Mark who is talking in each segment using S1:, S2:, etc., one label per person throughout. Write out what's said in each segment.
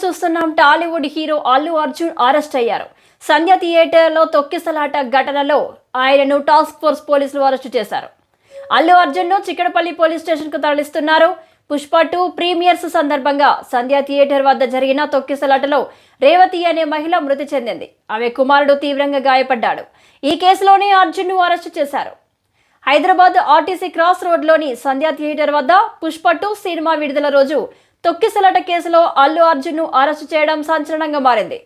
S1: చూస్తున్నాం. Tollywood hero Allu Arjun arrest అయ్యారు. సంధ్య థియేటర్లో తొక్కిసలాట ఘటనలో ఆయనను టాస్క్ ఫోర్స్ పోలీసులు అరెస్టు చేశారు. అల్లు అర్జున్ను చిక్కడపల్లి పోలీస్ స్టేషన్కు తరలిస్తున్నారు. పుష్ప టూ ప్రీమియర్స్ సందర్భంగా సంధ్య థియేటర్ వద్ద జరిగిన తొక్కిసలాటలో రేవతి అనే మహిళ మృతి చెందింది. ఆమె కుమారుడు తీవ్రంగా గాయపడ్డాడు. ఈ కేసులోనే అర్జున్ను అరెస్టు చేశారు. హైదరాబాద్ ఆర్టీసీ క్రాస్ రోడ్లోని సంధ్యా థియేటర్ వద్ద పుష్ప టూ సినిమా విడుదల రోజు తొక్కిసలాట కేసులో అల్లు అర్జున్ను అరెస్టు చేయడం సంచలనంగా మారింది.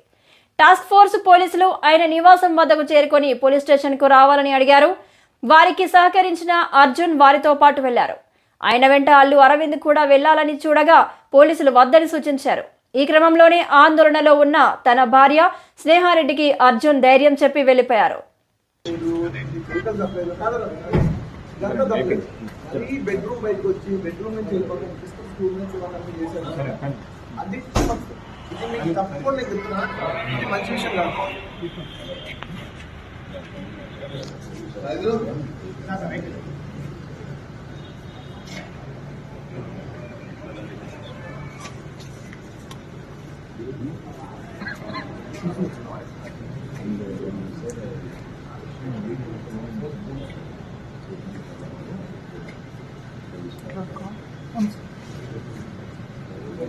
S1: టాస్క్ ఫోర్స్ పోలీసులు ఆయన నివాసం వద్దకు చేరుకొని పోలీస్ స్టేషన్కు రావాలని అడిగారు. వారికి సహకరించిన అర్జున్ వారితో పాటు వెళ్ళారు. ఆయన వెంట అల్లు అరవింద్ కూడా వెళ్ళాలని చూడగా పోలీసులు వద్దని సూచించారు. ఈ క్రమంలోనే ఆందోళనలో ఉన్న తన భార్య స్నేహారెడ్డికి అర్జున్ ధైర్యం చెప్పి వెళ్ళిపోయారు
S2: ఈ బెడ్రూమ్ బయటకు వచ్చి బెడ్రూమ్ నుంచి వెళ్ళిపోతాం స్కూల్ నుంచి వాళ్ళని చేశారు. అది తప్పు. ఇది మీకు తప్పకుండా నేను చెప్తున్నా. ఇది మంచి విషయం కాదు.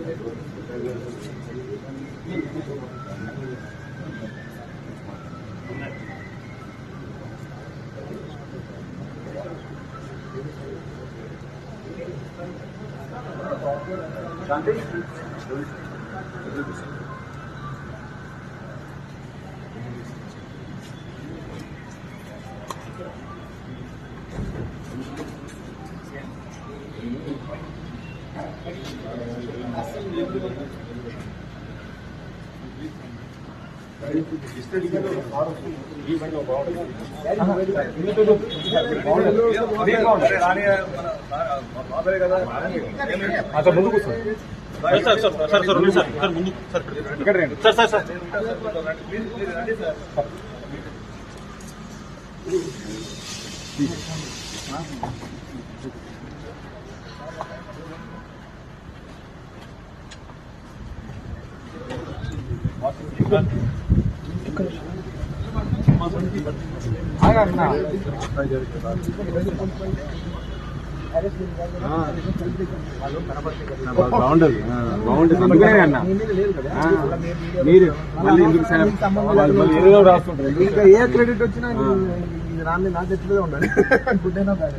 S3: Sen de.
S4: Sir sir sir sir sir sir sir ముందు సార్
S3: ఇక్కడ రండి
S4: సార్ సార్ సార్
S3: ఆగన్నా. బాగుండదు బాగుంటుంది. అందుకనే అన్న మీరు మళ్ళీ ఎందుకు సార్ మళ్ళీ ఏదో రాస్తుంటారు
S2: ఇంకా ఏ క్రెడిట్ వచ్చినా నాన్న నా చేతిలో ఉండాలి గుడ్ అయినా bad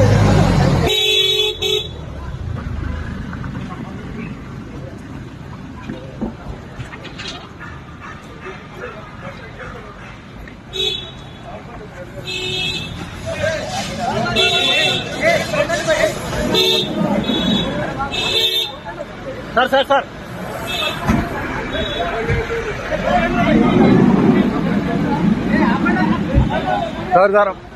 S4: sir sir sir.
S3: Sir sir.